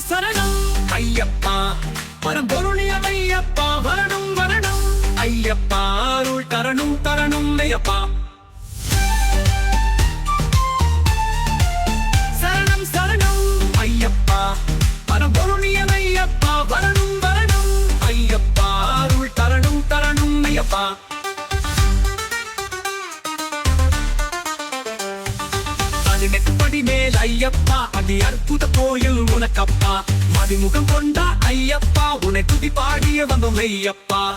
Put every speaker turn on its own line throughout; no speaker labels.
சரணம். ஐயப்பா பரம்பொருளியம் ஐயப்பா வரணும் வரணும். ஐயப்பா அருள் தரணும் தரணும் ஐயப்பா. சரணம் சரணம். ஐயப்பா பரம்பொருளியம் ஐயப்பா வரணும் வரணும். ஐயப்பா அருள் தரணும் தரணும் ஐயப்பா. பதினெட்டு மேல் ஐயப்பா. அதி அற்புத கோயில் உனக்கப்பா. மதிமுகம் கொண்டா ஐயப்பா. உன்னை துதி பாடிய வந்தோம் ஐயப்பா.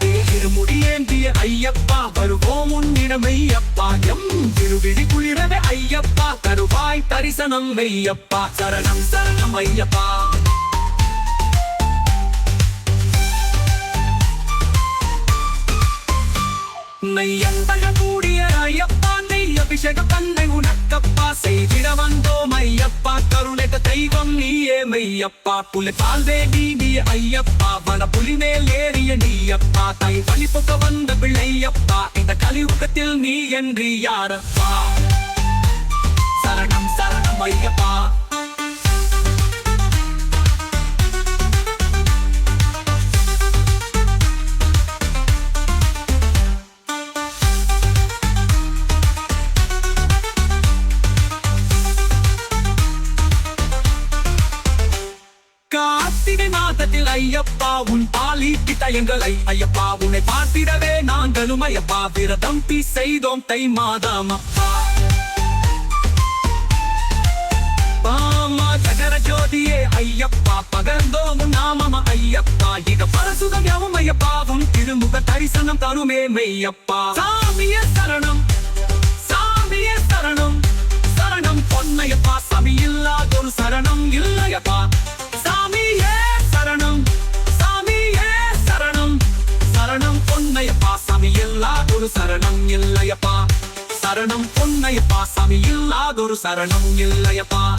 திருமுடியேந்திய ஐயப்பா வருவோம் உன்னிடம் ஐயப்பா. எம் திருவிழி குளிரவே ஐயப்பா. தருவாய் தரிசனம் ஐயப்பா. சரணம் சரணம் ஐயப்பா. நெய்யந்தக கூடிய ஐயப்பா நெய் அபிஷேகம் தன்னை உனக்கப்பா. செய்திட வந்தோம் ஐயப்பா கருணைத்த தெய்வம் நீயே மெய்யப்பா. புலி பால் நீ ஐயப்பா வன புலி மேல் ஏறிய நீயப்பா. தை பழிப்புக்க வந்த பிள்ளையப்பா இந்த கலியுகத்தில் நீ என்று யாரப்பா? கார்த்திகை ஐயப்பா உன் பாலீட்டி தயங்களை ஐயப்பா உன்னை பார்த்திடவே நாங்களும் ஐயப்பா. விரதம் பி செய்தோம் தை மாதம். அப்பா. பாமா ஜகர ஜோதியே ஐயப்பா பகர்ந்தோம் நாமம. ஐயப்பா இக பரசுதம் யாவும் ஐயப்பாவும் திருமுக தரிசனம் தருமே மெய்யப்பா. சாமிய சரணம். இல்லாதொரு சரணம் இல்லையப்பா. சரணம் பொன்னையப்பா. சாமி இல்லாதொரு சரணம் இல்லையப்பா.